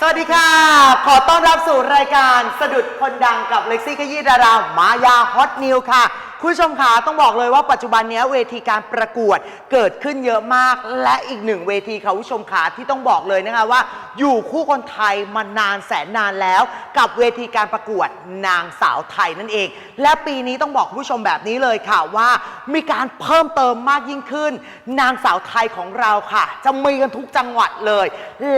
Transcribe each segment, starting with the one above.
สวัสดีค่ะ ขอต้อนรับสู่รายการสะดุดคนดังกับเล็กซี่ขยี้ดารามายาฮอตนิวค่ะ คุณผู้ชมขาต้องบอกเลยว่าปัจจุบันนี้เวทีการประกวดเกิดขึ้นเยอะมาก และอีกหนึ่งเวทีค่ะคุณผู้ชมขาที่ต้องบอกเลยนะคะว่า อยู่คู่คนไทยมานานแสนนานแล้ว กับเวทีการประกวดนางสาวไทยนั่นเอง และปีนี้ต้องบอกคุณผู้ชมแบบนี้เลยค่ะว่ามีการเพิ่มเติมมากยิ่งขึ้น นางสาวไทยของเราค่ะ จะมีกันทุกจังหวัดเลย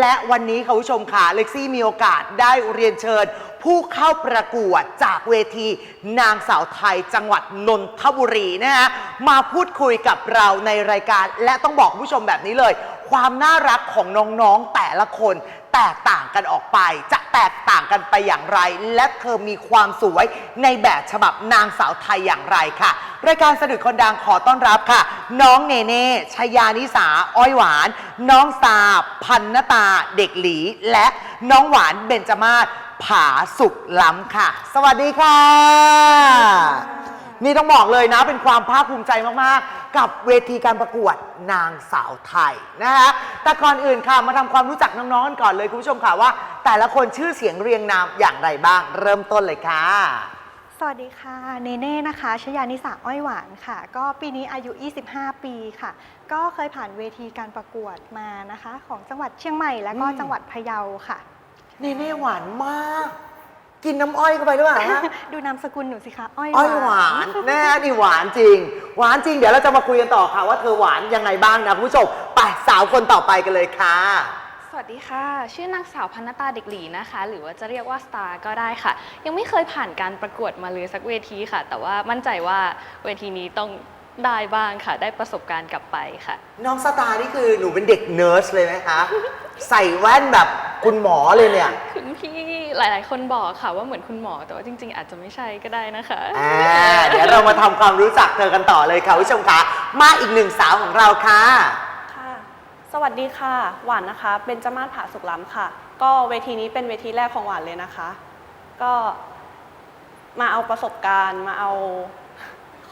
และวันนี้ค่ะคุณผู้ชมค่ะเล็กซี่มีโอกาสได้เรียนเชิญ ผู้เข้าประกวดจากเวที นางสาวไทยจังหวัดนนทบุรีนะฮะมาพูดคุยกับเราในรายการ และต้องบอกคุณผู้ชมแบบนี้เลย ความน่ารักของน้องๆแต่ละคน แตกต่างกันออกไป จะแตกต่างกันไปอย่างไร และเธอมีความสวยในแบบฉบับนางสาวไทยอย่างไรค่ะ รายการสะดุดคนดังขอต้อนรับค่ะ น้องเนเน่ชยานิสาอ้อยหวาน น้องซาพันนตาเด็กหลี และน้องหวานเบญจมาศ ผาสุขล้ำค่ะ สวัสดีค่ะ นี่ต้องบอกเลยนะ เป็นความภาคภูมิใจมาก ๆ กับเวทีการประกวดนางสาวไทยนะคะแต่ก่อนอื่นค่ะมาทำความรู้จักน้องๆกันก่อนเลยคุณผู้ชมค่ะว่า แต่ละคนชื่อเสียงเรียงนามอย่างไรบ้าง เริ่มต้นเลยค่ะ สวัสดีค่ะ เนเน่นะคะชยานิสาอ้อยหวานค่ะ ก็ปีนี้อายุ 25 ปีค่ะ ก็เคยผ่านเวทีการประกวดมานะคะ ของจังหวัดเชียงใหม่และก็อืม จังหวัดพะเยาค่ะ นี่นี่หวานมาก กินน้ำอ้อยเข้าไปด้วยเหรอฮะ ดูนามสกุลหนูสิคะ อ้อยอ้อยหวาน แน่นี่หวานจริง หวานจริง เดี๋ยวเราจะมาคุยกันต่อค่ะ ว่าเธอหวานยังไงบ้างนะคุณผู้ชม ไปสาวคนต่อไปกันเลยค่ะ สวัสดีค่ะ ชื่อนางสาวพันนตาเด็กหลีนะคะ หรือว่าจะเรียกว่าสตาร์ก็ได้ค่ะ ยังไม่เคยผ่านการประกวดมาเลยสักเวทีค่ะ แต่ว่ามั่นใจว่าเวทีนี้ต้องได้บ้างค่ะ ได้ประสบการณ์กลับไปค่ะ น้องสตาร์นี่คือหนูเป็นเด็กเนิร์สเลยไหมคะ ใส่แว่นแบบ คุณหมอเลยเนี่ย คุณพี่หลาย ๆ คนบอกค่ะว่าเหมือนคุณหมอแต่ว่าจริง ๆ อาจจะไม่ใช่ก็ได้นะคะ อ่าเดี๋ยวเรามาทำความรู้จักเธอกันต่อเลยค่ะคุณผู้ชมคะมาอีกหนึ่งสาวของเราค่ะ ค่ะ สวัสดีค่ะ หวานนะคะ เป็นจมาศผาสุกล้ำค่ะ ก็เวทีนี้เป็นเวทีแรกของหวานเลยนะคะ ก็มาเอาประสบการณ์มาเอา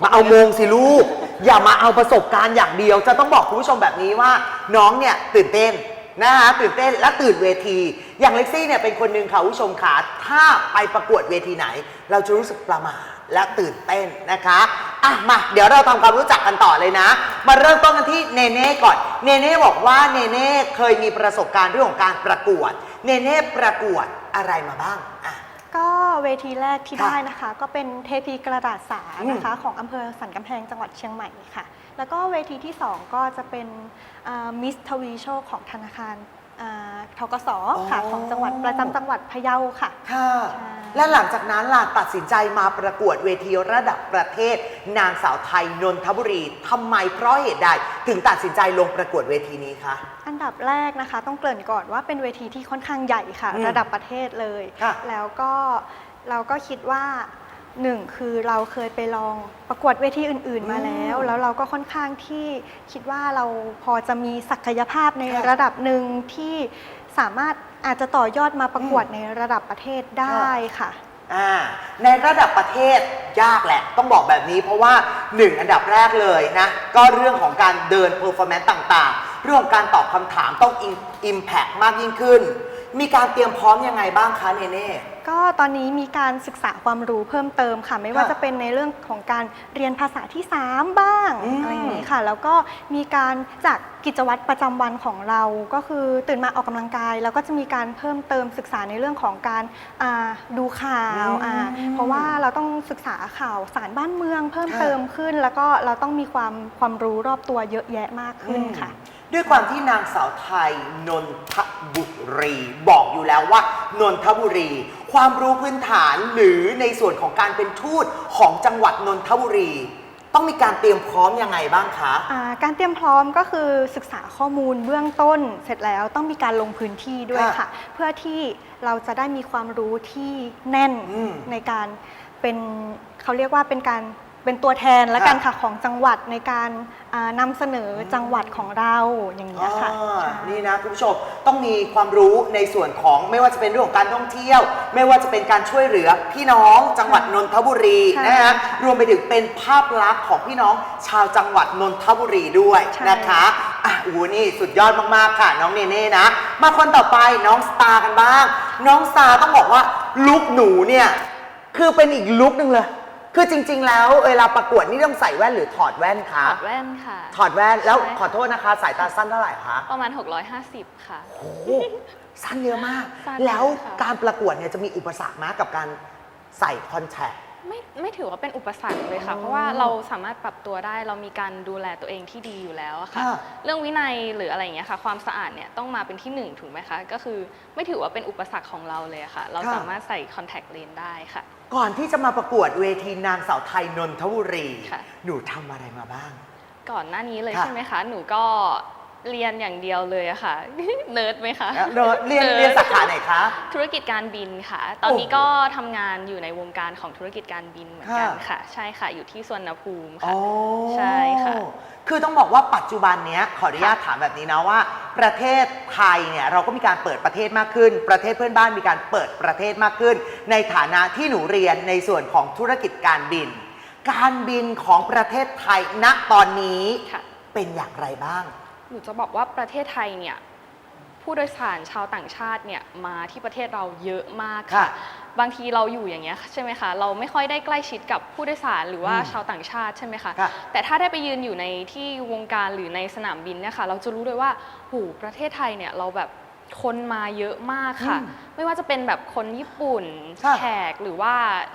มาเอาโมงสิลูก อย่ามาเอาประสบการณ์อย่างเดียว จะต้องบอกคุณผู้ชมแบบนี้ว่า น้องเนี่ยตื่นเต้น นะคะตื่นเต้นและตื่นเวที อย่างเล็กซี่เนี่ยเป็นคนหนึ่งค่ะคุณผู้ชมขาถ้าไปประกวดเวทีไหน เราจะรู้สึกประหมาและตื่นเต้นนะคะอะมาเดี๋ยวเราทำความรู้จักกันต่อเลยนะ มาเริ่มต้นกันที่เนเน่ก่อนเนเน่บอกว่าเนเน่เคยมีประสบการณ์เรื่องของการประกวดเนเน่ประกวดอะไรมาบ้างอะ ก็เวทีแรกที่ค่ะได้นะคะ ก็เป็นเทพีกระดาษสานะคะ ของอำเภอสันกำแพงจังหวัดเชียงใหม่ค่ะ แล้วก็เวทีที่ 2 ก็จะเป็นมิสทวีโชคของธนาคารอ่าทกสค่ะอ๋อของจังหวัดประจำจังหวัดพะเยาค่ะค่ะใช่และหลังจากนั้นล่ะตัดสินใจมาประกวดเวทีระดับประเทศ นางสาวไทยนนทบุรีทำไมเพราะเหตุใดถึงตัดสินใจลงประกวดเวทีนี้คะอันดับแรกนะคะต้องเกริ่นก่อนว่าเป็นเวทีที่ค่อนข้างใหญ่ค่ะอืมระดับประเทศเลยค่ะแล้วก็เราก็คิดว่า หนึ่งคือเราเคยไปลองประกวดเวทีอื่น ๆ มาแล้ว แล้วเราก็ค่อนข้างที่คิดว่าเราพอจะมีศักยภาพในค่ะระดับหนึ่งที่สามารถอาจจะต่อยอดมาประกวดในระดับประเทศได้ค่ะ อ่าในระดับประเทศยากแหละ ต้องบอกแบบนี้เพราะว่าหนึ่งอันดับแรกเลยนะ ก็เรื่องของการเดินเพอร์ฟอร์แมนซ์ต่าง ๆ เรื่องของการตอบคำถามต้องอิมแพกมากยิ่งขึ้น มีการเตรียมพร้อมยังไงบ้างคะเนเน่ ก็ตอนนี้มีการศึกษาความรู้เพิ่มเติมค่ะ ไม่ว่าค่ะจะเป็นในเรื่องของการเรียนภาษาที่ 3 บ้างอืมอะไรอย่างนี้ค่ะ แล้วก็มีการจากกิจวัตรประจำวันของเรา ก็คือตื่นมาออกกำลังกาย แล้วก็จะมีการเพิ่มเติมศึกษาในเรื่องของการอ่าดูข่าวอ่าเพราะว่าเราต้องศึกษาข่าวสารบ้านเมือง เพิ่มเติมขึ้น แล้วก็เราต้องมีความความรู้รอบตัวเยอะแยะมากขึ้นค่ะ ด้วยความที่นางสาวไทยนนทบุรี บอกอยู่แล้วว่านนทบุรี ความรู้พื้นฐานหรือในส่วนของการเป็นทูตของจังหวัดนนทบุรี ต้องมีการเตรียมพร้อมยังไงบ้างคะ อ่าการเตรียมพร้อมก็คือศึกษาข้อมูลเบื้องต้นเสร็จแล้วต้องมีการลงพื้นที่ด้วยค่ะค่ะเพื่อที่เราจะได้มีความรู้ที่แน่นอืม ในการเป็นเขาเรียกว่าเป็นการ เป็นตัวแทนและกันค่ะของจังหวัดในการอ่านำเสนอจังหวัดของเราอย่างนี้ยค่ะอ่าใช่ นี่นะคุณผู้ชมต้องมีความรู้ในส่วนของไม่ว่าจะเป็นเรื่องของการท่องเที่ยว ไม่ว่าจะเป็นการช่วยเหลือพี่น้องจังหวัดนนทบุรีใช่นะฮะค่ะรวมไปถึงเป็นภาพลักษณ์ของพี่น้องชาวจังหวัดนนทบุรีด้วยใช่ นะคะอะอูนี่สุดยอดมากๆค่ะ น้องเนเน่นะ มาคนต่อไปน้องสตาร์กันบ้าง น้องสตาร์ต้องบอกว่าลุคหนูเนี่ยคือเป็นอีกลุคหนึ่งเลย คือจริง ๆ แล้วเวลาประกวดนี่ต้องใส่แว่นหรือถอดแว่นถคะอดแว่นค่ะ ถอดแว่นแล้วใช่ ขอโทษนะคะ สายตาสั้นเท่าไหร่คะ ประมาณ 650 ค่ะ โอ้โหสั้นเยอะมาก สั้นแล้วค่ะ การประกวดเนี่ยจะมีอุปสรรคนะกับการใส่คอนแทค ไม่ไม่ถือว่าเป็นอุปสรรคเลยค่ะ อ๋อเพราะว่าเราสามารถปรับตัวได้เรามีการดูแลตัวเองที่ดีอยู่แล้วอะค่ะ ค่ะ เรื่องวินัยหรืออะไรอย่างเงี้ยค่ะ ความสะอาดเนี่ยต้องมาเป็นที่หนึ่งถูกไหมคะ ก็คือไม่ถือว่าเป็นอุปสรรคของเราเลยอะค่ะ เราค่ะสามารถใส่คอนแทคเลนส์ได้ค่ะ ก่อนที่จะมาประกวดเวทีนางสาวไทยนนทบุรี ค่ะ หนูทำอะไรมาบ้าง ก่อนหน้านี้เลยค่ะ ใช่ไหมคะ หนูก็เรียนอย่างเดียวเลยอะค่ะ เนิร์ดไหมคะแล้วเรียนเรียนสาขาไหนคะ ธุรกิจการบินค่ะ ตอนนี้โอ้โหก็ทำงานอยู่ในวงการของธุรกิจการบินเหมือนกันค่ะ ค่ะ ใช่ค่ะ อยู่ที่สวนภูมิอ๋ค่ะอใช่ ค่ะคือต้องบอกว่าปัจจุบันเนี้ยขออนุญาตถามแบบนี้นะว่า ประเทศไทยเนี่ยเราก็มีการเปิดประเทศมากขึ้น ประเทศเพื่อนบ้านมีการเปิดประเทศมากขึ้น ในฐานะที่หนูเรียนในส่วนของธุรกิจการบิน การบินของประเทศไทยณตอนนี้ค่ะ เป็นอย่างไรบ้าง หนูจะบอกว่าประเทศไทยเนี่ย ผู้โดยสารชาวต่างชาติเนี่ยมาที่ประเทศเราเยอะมากค่ะค่ะ บางทีเราอยู่อย่างเงี้ยใช่ไหมคะเราไม่ค่อยได้ใกล้ชิดกับผู้โดยสารหรือว่าอืมชาวต่างชาติใช่ไหมคะค่ะ แต่ถ้าได้ไปยืนอยู่ในที่วงการหรือในสนามบินเนี่ยค่ะเราจะรู้เลยว่าหูประเทศไทยเนี่ยเราแบบคนมาเยอะมากค่ะอืมไม่ว่าจะเป็นแบบคนญี่ปุ่นค่ะแขกหรือว่า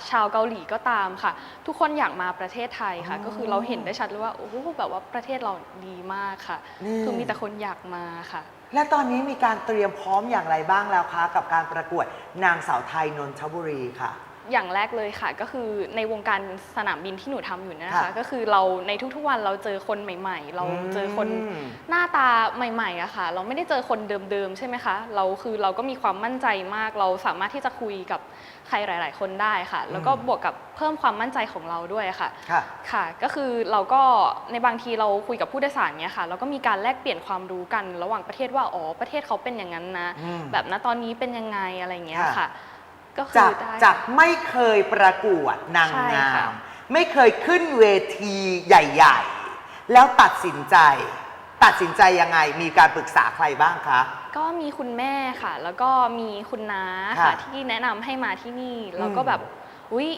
ชาวเกาหลีก็ตามค่ะ ทุกคนอยากมาประเทศไทยค่ะอ๋อก็คือเราเห็นได้ชัดเลยว่าโอ้โหแบบว่าประเทศเราดีมากค่ะ นี่ คือมีแต่คนอยากมาค่ะ และตอนนี้มีการเตรียมพร้อมอย่างไรบ้างแล้วคะ กับการประกวดนางสาวไทยนนทบุรีค่ะ อย่างแรกเลยค่ะ ก็คือในวงการสนามบินที่หนูทำอยู่เนยนะค่ะคะก็คือเราในทุกๆวันเราเจอคนใหม่ ๆ เราเจอคนอืม หน้าตาใหม่ๆอะค่ะ เราไม่ได้เจอคนเดิมๆใช่ไหมคะ เราคือเราก็มีความมั่นใจมาก เราสามารถที่จะคุยกับใครหลาย ๆ คนได้ค่ะ แล้วก็อืมบวกกับเพิ่มความมั่นใจของเราด้วยค่ะ ค่ะ ค่ะ ก็คือเราก็ในบางทีเราคุยกับผู้โดยสารเนี้ยค่ะ เราก็มีการแลกเปลี่ยนความรู้กันระหว่างประเทศว่า อ๋อ ประเทศเขาเป็นอย่างนั้นนะ อืมแบบณตอนนี้เป็นยังไงอะไรเงี้ยค่ะ ค่ะ ก็คืจาอกได้ จากไม่เคยประกวดนางใช่งาค่ะ ม ไม่เคยขึ้นเวทีใหญ่ ๆ แล้วตัดสินใจ ตัดสินใจยังไงมีการปรึกษาใครบ้างคะ ก็มีคุณแม่ค่ะ แล้วก็มีคุณน้าค่ะค่ะที่แนะนำให้มาที่นี่แล้วก็แบบอุ้ย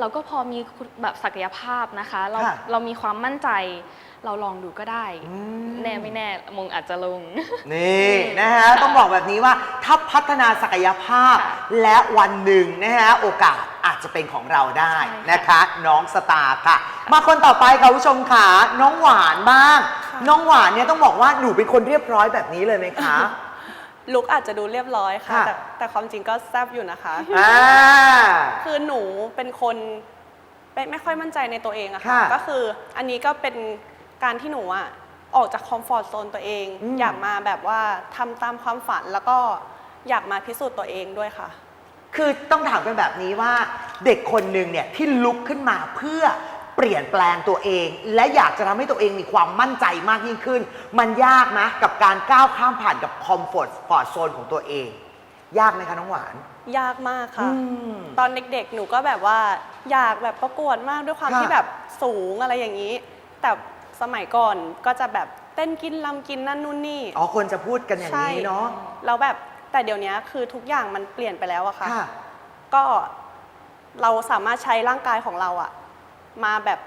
เราก็พอมีคุณแบบศักยภาพนะคะ เราค่ะ เรามีความมั่นใจ เราลองดูก็ได้ อืม แน่ไม่แน่มงอาจจะลง นี่นะฮะค่ะต้องบอกแบบนี้ว่าถ้าพัฒนาศักยภาพ ค่ะและวันหนึ่งนะฮะโอกาสอาจจะเป็นของเราได้ใช่ค่ะนะคะ น้องสตาร์ค่ะ มาคนต่อไปค่ะคุณผู้ชมค่ะน้องหวานบ้าง ค่ะ น้องหวานเนี่ยต้องบอกว่าหนูเป็นคนเรียบร้อยแบบนี้เลยไหมคะ ลุกอาจจะดูเรียบร้อยค่ะ ค่ะ แต่แต่ความจริงก็แซบอยู่นะคะ อ่า คือหนูเป็นคนไม่ไม่ค่อยมั่นใจในตัวเองอะค่ะ ค่ะก็คืออันนี้ก็เป็นการที่หนูอะออกจากคอมฟอร์ทโซนตัวเอง อืม อยากมาแบบว่าทำตามความฝันแล้วก็อยากมาพิสูจน์ตัวเองด้วยค่ะ คือต้องถามกันแบบนี้ว่าเด็กคนหนึ่งเนี่ยที่ลุกขึ้นมาเพื่อ เปลี่ยนแปลงตัวเอง และอยากจะทำให้ตัวเองมีความมั่นใจมากยิ่งขึ้น มันยากนะกับการก้าวข้ามผ่านกับคอมฟอร์ตฟอร์โซนของตัวเอง ยากไหมคะน้องหวาน ยากมากค่ะ อืมตอนเด็กๆ หนูก็แบบว่าอยากแบบประกวดมากด้วยความค่ะ ที่แบบสูงอะไรอย่างนี้ แต่สมัยก่อนก็จะแบบเต้นกินลำกินนั่นนู่นนี่ อ๋อคนจะพูดกันอย่างนี้เนาะแล้วแบบแต่เดี๋ยวนี้คือทุกอย่างมันเปลี่ยนไปแล้วอะค่ะ ค่ะ ก็เราสามารถใช้ร่างกายของเราอะ มาแบบ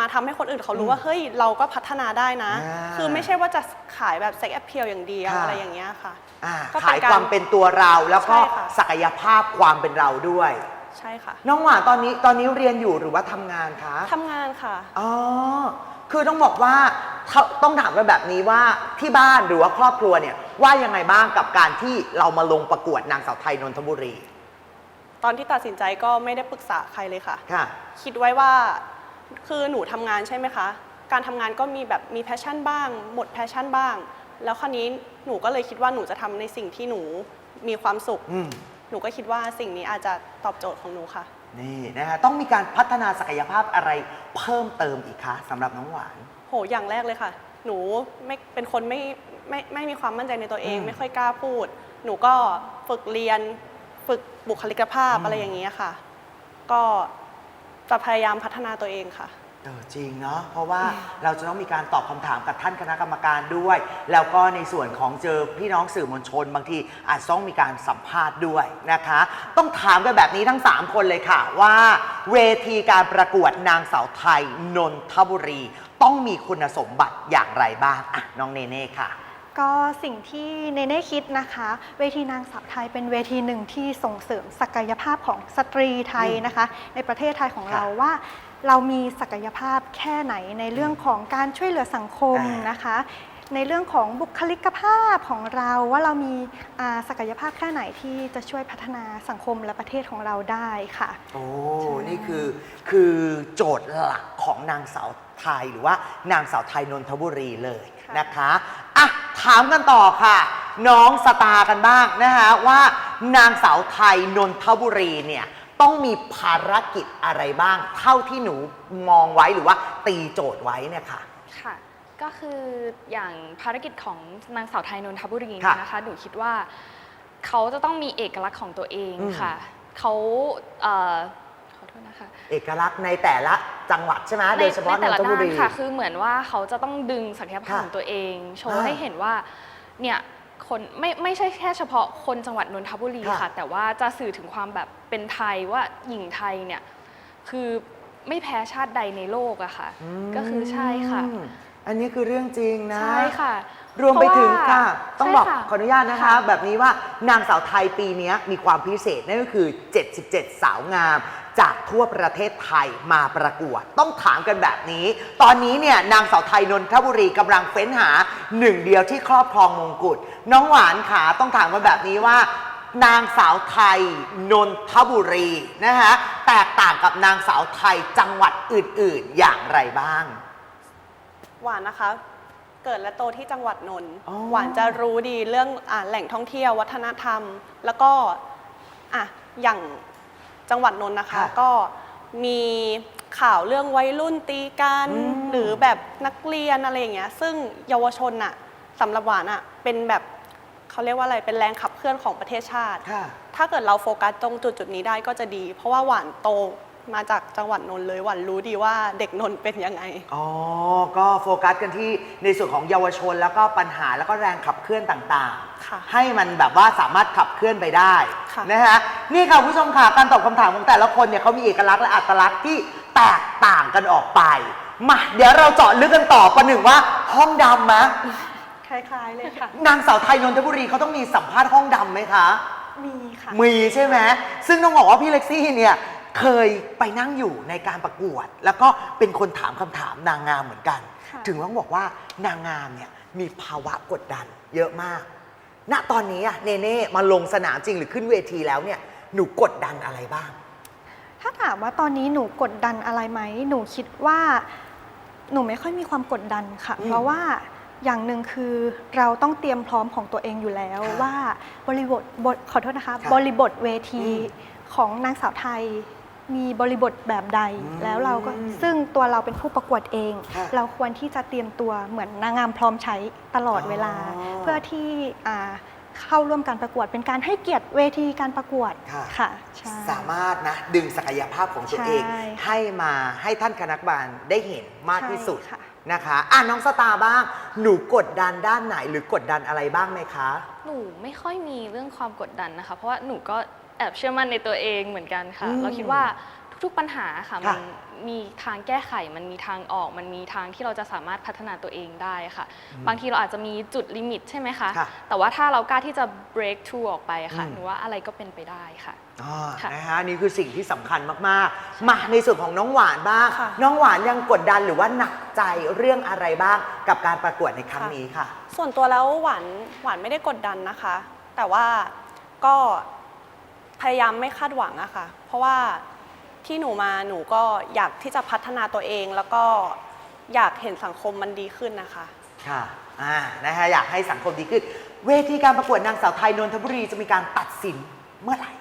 มาทำให้คนอื่นเขารู้ว่า เฮ้ย เราก็พัฒนาได้นะ อ่าคือไม่ใช่ว่าจะขายแบบเซ็กแอพเพียอย่างเดียวค่ะ อะไรอย่างเงี้ยค่ะ อ่าก็เป็นขายการความเป็นตัวเราแล้วก็ใช่ค่ะ ศักยภาพความเป็นเราด้วย ใช่ค่ะน้องหวานตอนนี้ตอนนี้เรียนอยู่หรือว่าทำงานคะ ทำงานค่ะ อ๋อ คือต้องบอกว่าเขาต้องถามกันแบบนี้ว่าที่บ้านหรือว่าครอบครัวเนี่ยว่ายังไงบ้างกับการที่เรามาลงประกวดนางสาวไทยนนทบุรี ตอนที่ตัดสินใจก็ไม่ได้ปรึกษาใครเลยค่ะ ค่ะ คิดไว้ว่าคือหนูทำงานใช่ไหมคะ การทำงานก็มีแบบมีแพชชั่นบ้าง หมดแพชชั่นบ้าง แล้วคราวนี้หนูก็เลยคิดว่าหนูจะทำในสิ่งที่หนูมีความสุข อืม หนูก็คิดว่าสิ่งนี้อาจจะตอบโจทย์ของหนูค่ะ นี่นะฮะ ต้องมีการพัฒนาศักยภาพอะไรเพิ่มเติมอีกคะสำหรับน้องหวาน โห อย่างแรกเลยค่ะ หนูไม่เป็นคนไม่ไม่ไม่มีความมั่นใจในตัวเอง อืม ไม่ค่อยกล้าพูด หนูก็ฝึกเรียน ฝึกบุคลิกภาพอืมอะไรอย่างเงี้ยค่ะ ก็จะพยายามพัฒนาตัวเองค่ะ เออจริงเนาะเพราะว่าเราจะต้องมีการตอบคำถามกับท่านคณะกรรมการด้วย แล้วก็ในส่วนของเจอพี่น้องสื่อมวลชน บางทีอาจจะต้องมีการสัมภาษณ์ด้วยนะคะ ต้องถามกันแบบนี้ทั้ง 3 คนเลยค่ะว่า เวทีการประกวดนางสาวไทยนนทบุรี ต้องมีคุณสมบัติอย่างไรบ้างอะน้องเนเน่ค่ะ ก็สิ่งที่เนเน่คิดนะคะ เวทีนางสาวไทยเป็นเวทีหนึ่งที่ส่งเสริมศักยภาพของสตรีไทยนะคะ ในประเทศไทยของเราค่ะว่าเรามีศักยภาพแค่ไหนในเรื่องของการช่วยเหลือสังคมอ่านนะคะ ในเรื่องของบุคลิกภาพของเราว่าเรามีอ่าศักยภาพแค่ไหนที่จะช่วยพัฒนาสังคมและประเทศของเราได้ค่ะ โอ้ นี่คือคือโจทย์หลักของนางสาวไทยหรือว่านางสาวไทยนนทบุรีเลยค่ะนะคะอะ ถามกันต่อค่ะ น้องสตาร์กันบ้างนะคะว่านางสาวไทยนนทบุรีเนี่ยต้องมีภารกิจอะไรบ้าง เท่าที่หนูมองไว้หรือว่าตีโจทย์ไว้เนี่ยค่ะ ค่ะ ก็คืออย่างภารกิจของนางสาวไทยนนทบุรีค่ะเนี่ยนะคะหนูคิดว่าเขาจะต้องมีเอกลักษณ์ของตัวเองอืมค่ะเขาเอ่อขอโทษนะ คะเอกลักษณ์ในแต่ละจังหวัดใช่ไหมโดยเฉพาะนแต่นละทบุด้านรีค่ะ คือเหมือนว่าเขาจะต้องดึงศักยภาพค่ะของตัวเอง โชว์อ่าให้เห็นว่าเนี่ยคนไม่ไม่ใช่แค่เฉพาะคนจังหวัดนนทบุรีค่ะค่ะ แต่ว่าจะสื่อถึงความแบบเป็นไทยว่าหญิงไทยเนี่ยคือไม่แพ้ชาติใดในโลกอะค่ะ ก็คือใช่ค่ะอืมอันนี้คือเรื่องจริงนะ ใช่ค่ะ รวมไปถึงเพราะว่าค่ะ ต้องใช่บอกค่ะขออนุญาตนะคะค่ะแบบนี้ว่านางสาวไทยปีนี้มีความพิเศษนั่นก็คือ 77 สาวงาม จากทั่วประเทศไทยมาประกวด ต้องถามกันแบบนี้ ตอนนี้เนี่ยนางสาวไทยนนทบุรีกำลังเฟ้นหาหนึ่งเดียวที่ครอบครองมงกุฎน้องหวานขาต้องถามกันแบบนี้ว่า นางสาวไทยนนทบุรีนะคะแตกต่างกับนางสาวไทยจังหวัดอื่น ๆ อย่างไรบ้าง หวานนะคะ เกิดและโตที่จังหวัดนนท์อ๋อ หวานจะรู้ดีเรื่องอาแหล่งท่องเที่ยววัฒนธรรม แล้วก็อะอย่างจังหวัดนนท์นะคะ ค่ะก็มีข่าวเรื่องวัยรุ่นตีกันอืม หรือแบบนักเรียนอะไรอย่างเงี้ยซึ่งเยาวชนอะสำหรับหวานอะเป็นแบบเขาเรียกว่าอะไรเป็นแรงขับเคลื่อนของประเทศชาติ ค่ะ ถ้าเกิดเราโฟกัสตรงจุดจุดๆนี้ได้ก็จะดี เพราะว่าหวานโต มาจากจังหวัดนนท์เลยหวานรู้ดีว่าเด็กนนท์เป็นยังไง อ๋อ ก็โฟกัสกันที่ในส่วนของเยาวชนแล้วก็ปัญหาแล้วก็แรงขับเคลื่อนต่างค่ะๆ ให้มันแบบว่าสามารถขับเคลื่อนไปได้ค่ะ นะฮะนี่ค่ะคุณผู้ชมค่ะการตอบคำถามของแต่ละคนเนี่ยเขามีเอกลักษณ์และอัตลักษณ์ที่แตกต่างกันออกไปมาเดี๋ยวเราเจาะลึกกันต่อประหนึ่งว่าห้องดำมะคล้ายๆเลยค่ะ นางสาวไทยนนทบุรีเขาต้องมีสัมภาษณ์ห้องดำไหมคะ มีค่ะ มีใช่ไหม ซึ่งต้องบอกว่าพี่เล็กซี่เนี่ย เคยไปนั่งอยู่ในการประกวด แล้วก็เป็นคนถามคำถามนางงามเหมือนกัน ค่ะ ถึงต้องบอกว่านางงามเนี่ยมีภาวะกดดันเยอะมาก ณตอนนี้อะเนเน่มาลงสนามจริงหรือขึ้นเวทีแล้วเนี่ยหนูกดดันอะไรบ้าง ถ้าถามว่าตอนนี้หนูกดดันอะไรไหม หนูคิดว่าหนูไม่ค่อยมีความกดดันค่ะ อืมเพราะว่าอย่างหนึ่งคือเราต้องเตรียมพร้อมของตัวเองอยู่แล้วค่ะว่าบริบทบทขอโทษนะคะ ค่ะบริบทเวทีอืมของนางสาวไทย มีบริบทแบบใดอืมแล้วเราก็ซึ่งตัวเราเป็นผู้ประกวดเอง ค่ะเราควรที่จะเตรียมตัวเหมือนนางงามพร้อมใช้ตลอดเวลา อ๋อเพื่อที่อ่าเข้าร่วมการประกวดเป็นการให้เกียรติเวทีการประกวดค่ะ ค่ะใช่ สามารถนะดึงศักยภาพของตัวเอง ใช่ ให้มาให้ท่านคณะกรรมการได้เห็นมากที่สุดใช่ค่ะ นะคะอะน้องสตาร์บ้าง หนูกดดันด้านไหนหรือกดดันอะไรบ้างไหมคะ หนูไม่ค่อยมีเรื่องความกดดันนะคะ เพราะว่าหนูก็ แอบเชื่อมั่นในตัวเองเหมือนกันค่ะ อืมเราคิดว่าทุกๆปัญหาค่ะค่ะ มันมีทางแก้ไขมันมีทางออก มันมีทางที่เราจะสามารถพัฒนาตัวเองได้ค่ะ บางทีเราอาจจะมีจุดลิมิตใช่ไหมคะค่ะแต่ว่าถ้าเรากล้าที่จะ break through ออกไปค่ะอืม หนูว่าอะไรก็เป็นไปได้ค่ะ อ่าค่ะนะฮะนี่คือสิ่งที่สำคัญมากๆ มาในส่วนของน้องหวานบ้าง ค่ะ น้องหวานยังกดดันหรือว่าหนักใจเรื่องอะไรบ้างกับการประกวดในครั้งนี้ค่ะ ส่วนตัวแล้วหวานหวานไม่ได้กดดันนะคะ แต่ว่าก็ พยายามไม่คาดหวังอะค่ะ เพราะว่าที่หนูมาหนูก็อยากที่จะพัฒนาตัวเอง แล้วก็อยากเห็นสังคมมันดีขึ้นนะคะ ค่ะอ่านะฮะอยากให้สังคมดีขึ้น เวทีการประกวดนางสาวไทยนนทบุรีจะมีการตัดสินเมื่อไหร่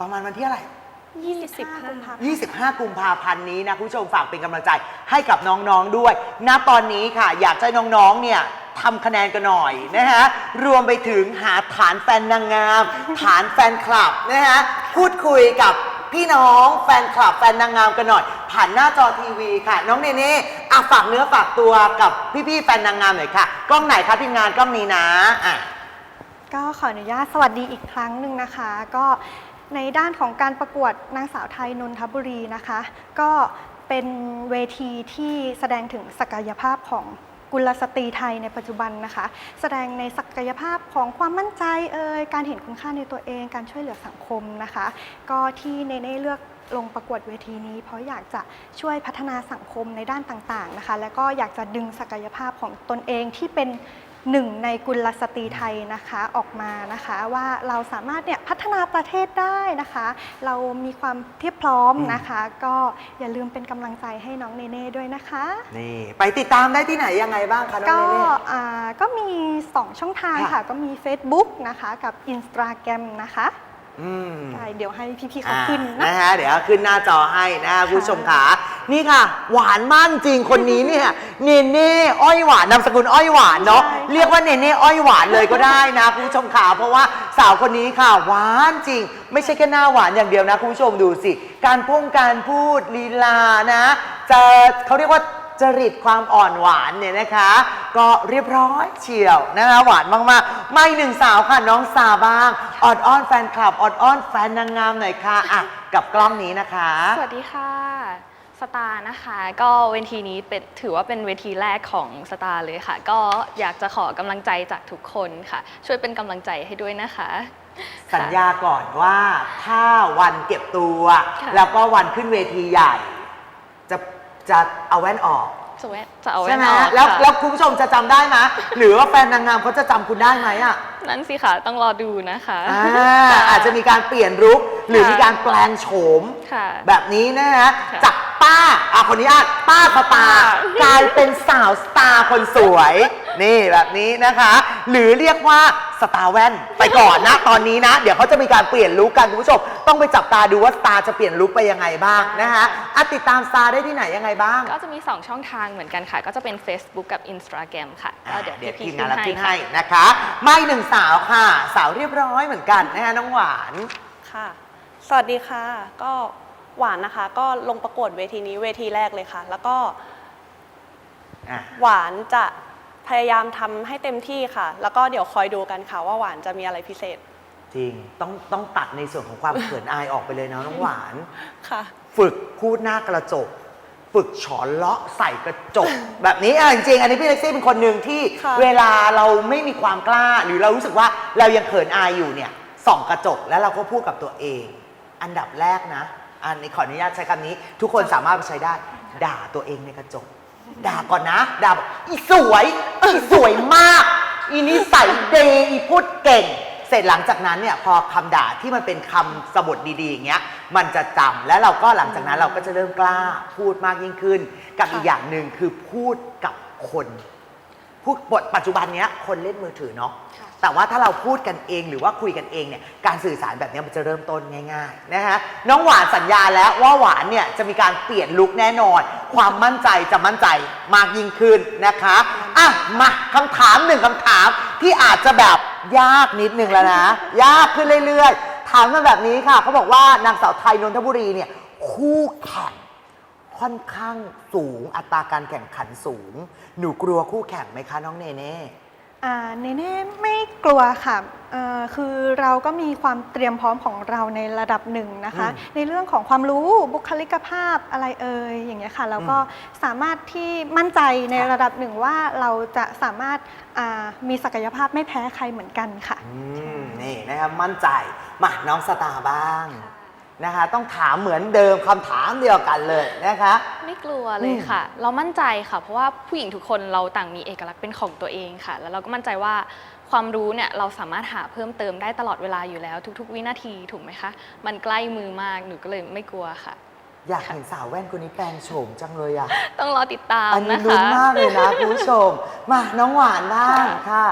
ประมาณวันที่อะไร25กุมภาพันธ์25 กุมภาพันธ์นี้นะคุณผู้ชมฝากเป็นกำลังใจให้กับน้องๆด้วย ณ ตอนนี้ค่ะ อยากให้น้องๆ เนี่ย ทำคะแนนกันหน่อยนะฮะ รวมไปถึงหาฐานแฟนนางงาม ฐานแฟนคลับนะฮะ พูดคุยกับพี่น้องแฟนคลับแฟนนางงามกันหน่อย ผ่านหน้าจอทีวีค่ะ น้องเนเน่อะฝากเนื้อฝากตัวกับพี่ๆแฟนนางงามหน่อยค่ะ กล้องไหนคะทีมงานกล้องนี้นะอะ ก็ขออนุญาตสวัสดีอีกครั้งหนึ่งนะคะ ก็ในด้านของการประกวดนางสาวไทยนนทบุรีนะคะ ก็เป็นเวทีที่แสดงถึงศักยภาพของ กุลสตรีไทยในปัจจุบันนะคะ แสดงในศักยภาพของความมั่นใจเอ่ยการเห็นคุณค่าในตัวเอง การช่วยเหลือสังคมนะคะ ก็ที่เนเน่เลือกลงประกวดเวทีนี้ เพราะอยากจะช่วยพัฒนาสังคมในด้านต่างๆนะคะ แล้วก็อยากจะดึงศักยภาพของตนเองที่เป็น หนึ่งในกุลสตรีไทยนะคะออกมานะคะว่าเราสามารถเนี่ยพัฒนาประเทศได้นะคะ เรามีความเทียบพร้อมนะคะ ก็อย่าลืมเป็นกำลังใจให้น้องเนเน่ด้วยนะคะ นี่ไปติดตามได้ที่ไหนยังไงบ้างคะน้องก็เนเน่อ่าก็มี 2 ช่องทางค่ะค่ะก็มี Facebook นะคะกับ Instagram นะคะอืมได้เดี๋ยวให้พี่ๆเขาอ่าขึ้นนะ นะฮะเดี๋ยวขึ้นหน้าจอให้นะคุณผู้ชมขา นี่ค่ะ หวานมากจริงคนนี้เนี่ยเนเน่อ้อยหวานนามสกุลอ้อยหวานเนาะใช่ค่ะเรียกว่าเนเน่อ้อยหวานเลยก็ได้นะคุณผู้ชมขาเพราะว่าสาวคนนี้ค่ะหวานจริง ไม่ใช่แค่หน้าหวานอย่างเดียวนะคุณผู้ชมดูสิ การพุ่งการพูดลีลานะจะเขาเรียกว่าจริตความอ่อนหวานเนี่ยนะคะ ก็เรียบร้อยเฉียวนะคะหวานมากๆมาอีกหนึ่งสาวค่ะน้องซาบ้างออดอ้อนแฟนคลับออดอ้อนแฟนนางงามหน่อยค่ะอะกับกล้องนี้นะคะ สวัสดีค่ะ สตาร์นะคะ ก็เวทีนี้เป็นถือว่าเป็นเวทีแรกของสตาร์เลยค่ะ ก็อยากจะขอกำลังใจจากทุกคนค่ะ ช่วยเป็นกำลังใจให้ด้วยนะคะ สัญญาก่อนว่าถ้าวันเก็บตัว ค่ะ แล้วก็วันขึ้นเวทีใหญ่ จะจะเอาแว่นออก จะแวะจะเอาใช่แว่นไหมออกแล้วค่ะแล้วคุณผู้ชมจะจำได้ไหมหรือว่าแฟนนางงามเขาจะจำคุณได้ไหมอะนั่นสิค่ะต้องรอดูนะคะอ่าค่อาจจะมีการเปลี่ยนลุคหรือค่ะมีการแปลงโฉม ค่ะ แบบนี้นะฮะค่ะจากป้าอะคนนี้อะป้าสตาร์ค่ะกลายเป็นสาวสตาร์คนสวย นี่แบบนี้นะคะ หรือเรียกว่าสตาร์แว่นไปก่อนนะตอนนี้นะ เดี๋ยวเขาจะมีการเปลี่ยนลุคกันคุณผู้ชมต้องไปจับตาดูว่าสตาร์จะเปลี่ยนลุคไปยังไงบ้างนะคะอะติดตามสตาร์ได้ที่ไหนยังไงบ้าง ก็จะมี 2 ช่องทางเหมือนกันค่ะ ก็จะเป็น Facebook กับ Instagram ค่ะก็อะเดี๋ยวเดี๋ยวพี่ทีมๆงานรับขึ้ขึ้นนให้ให้ค่ะนะคะมาอีกหนึ่งสาวค่ะ สาวเรียบร้อยเหมือนกันนะคะน้องหวาน ค่ะ สวัสดีค่ะ ก็หวานนะคะ ก็ลงประกวดเวทีนี้เวทีแรกเลยค่ะ แล้วก็อะ หวานจะ พยายามทำให้เต็มที่ค่ะ แล้วก็เดี๋ยวคอยดูกันค่ะว่าหวานจะมีอะไรพิเศษจริง ต้องต้องตัดในส่วนของความ เขินอายออกไปเลยนะน้องหวาน ค่ะ ฝึกพูดหน้ากระจก ฝึกฉอนเลาะใส่กระจก แบบนี้อะจริงๆอันนี้พี่เล็กซี่เป็นคนหนึ่งที่ค่ะ เวลาเราไม่มีความกล้า หรือเรารู้สึกว่าเรายังเขินอายอยู่เนี่ยส่องกระจกแล้วเราก็พูดกับตัวเอง อันดับแรกนะ อันนี้ขออนุญาตใช้คำนี้ ทุกคนสามารถไปใช้ได้ ด่าตัวเองในกระจก ด่าก่อนนะ ด่าบอกอีสวยอีสวยมาก อีนิสัยดีอีพูดเก่ง เสร็จหลังจากนั้นเนี่ยพอคำด่าที่มันเป็นคำสบทดีๆอย่างเงี้ยมันจะจำแล้วเราก็หลังจากนั้นเราก็จะเริ่มกล้าพูดมากยิ่งขึ้น กับค่ะอีกอย่างหนึ่งคือพูดกับคนพูดปัจจุบันเนี้ยคนเล่นมือถือเนาะค่ะ แต่ว่าถ้าเราพูดกันเองหรือว่าคุยกันเองเนี่ยการสื่อสารแบบนี้มันจะเริ่มต้นง่ายๆนะฮะน้องหวานสัญญาแล้วว่าหวานเนี่ยจะมีการเปลี่ยนลุคแน่นอน ความมั่นใจจะมั่นใจมากยิ่งขึ้นนะคะอะมาคำถามหนึ่งคำถามที่อาจจะแบบยากนิดนึงแล้วนะ ยากขึ้นเรื่อยๆ ถามมาแบบนี้ค่ะเขาบอกว่านางสาวไทยนนทบุรีเนี่ยคู่แข่งค่อนข้างสูงอัตราการแข่งขันสูง หนูกลัวคู่แข่งไหมคะน้องเนเน่ เนเน่ไม่กลัวค่ะเอ่อคือเราก็มีความเตรียมพร้อมของเราในระดับหนึ่งนะคะอืมในเรื่องของความรู้บุคลิกภาพอะไรเอ่ยอย่างเงี้ยค่ะแล้วก็สามารถที่มั่นใจในค่ะระดับหนึ่งว่าเราจะสามารถอ่ามีศักยภาพไม่แพ้ใครเหมือนกันค่ะอืมนี่นะครับมั่นใจมาน้องสตาร์บ้าง นะคะ ต้องถามเหมือนเดิมคำถามเดียวกันเลยนะคะ ไม่กลัวเลยค่ะ เรามั่นใจค่ะ เพราะว่าผู้หญิงทุกคนเราต่างมีเอกลักษณ์เป็นของตัวเองค่ะ แล้วเราก็มั่นใจว่าความรู้เนี่ยเราสามารถหาเพิ่มเติมได้ตลอดเวลาอยู่แล้ว ทุก ๆ วินาทีถูกไหมคะ มันใกล้มือมากหนูก็เลยไม่กลัวค่ะ อยากเห็นสาวแว่นคนนี้แปลงโฉมจังเลยอะ ต้องรอติดตามอันนี้นะลุ้นคะ มากเลยนะคุณผู้ชม มาน้องหวานบ้างค่ะ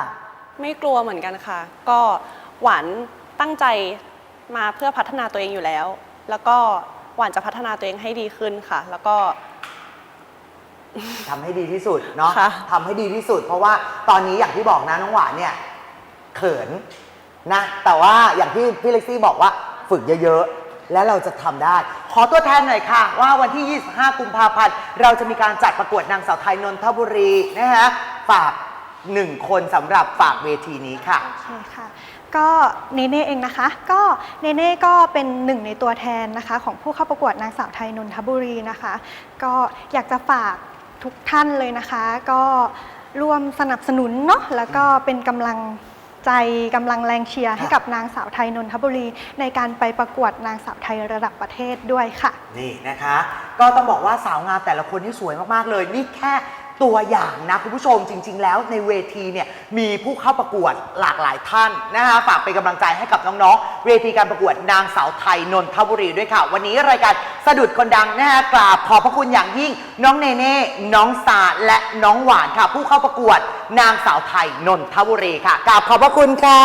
ไม่กลัวเหมือนกันค่ะ ก็หวานตั้งใจ มาเพื่อพัฒนาตัวเองอยู่แล้ว แล้วก็หวานจะพัฒนาตัวเองให้ดีขึ้นค่ะ แล้วก็ ทำให้ดีที่สุดเนาะค่ะ ทำให้ดีที่สุด เพราะว่าตอนนี้อย่างที่บอกนะน้องหวานเนี่ยเขินนะ แต่ว่าอย่างที่พี่เล็กซี่บอกว่าฝึกเยอะและเราจะทำได้ ขอตัวแทนหน่อยค่ะ ว่าวันที่ 25 กุมภาพันธ์เราจะมีการจัดประกวดนางสาวไทยนนทบุรีนะฮะฝากหนึ่งคนสำหรับฝากเวทีนี้ค่ะ โอเคค่ะ ก็เนเน่เองนะคะ ก็เนเน่ก็เป็นหนึ่งในตัวแทนนะคะ ของผู้เข้าประกวดนางสาวไทยนนทบุรีนะคะ ก็อยากจะฝากทุกท่านเลยนะคะ ก็ร่วมสนับสนุนเนาะแล้วก็เป็นกำลังใจกำลังแรงเชียร์ให้กับนางสาวไทยนนทบุรี ในการไปประกวดนางสาวไทยระดับประเทศด้วยค่ะ นี่นะคะ ก็ต้องบอกว่าสาวงามแต่ละคนที่สวยมาก ๆ เลย นี่แค่ ตัวอย่างนะคุณผู้ชมจริง ๆ แล้วในเวทีเนี่ยมีผู้เข้าประกวดหลากหลายท่านนะคะฝากเป็นกำลังใจให้กับน้องๆ เวทีการประกวดนางสาวไทยนนทบุรีด้วยค่ะ วันนี้รายการ สะดุดคนดังนะคะกราบขอบพระคุณอย่างยิ่ง น้องเนเน่ น้องสาและน้องหวานค่ะ ผู้เข้าประกวดนางสาวไทยนนทบุรีค่ะกราบขอบพระคุณค่ะ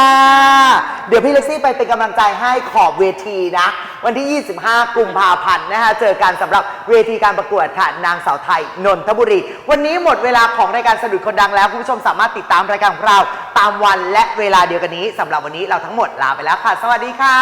เดี๋ยวพี่เล็กซี่ไปเป็นกำลังใจให้ขอบเวทีนะ วันที่ 25 กุมภาพันธ์นะคะเจอกันสำหรับเวทีการประกวดค่ะ นางสาวไทยนนทบุรี วันนี้หมดเวลาของรายการสะดุดคนดังแล้วคุณผู้ชมสามารถติดตามรายการของเราตามวันและเวลาเดียวกันนี้สำหรับวันนี้เราทั้งหมดลาไปแล้วค่ะ สวัสดีค่ะ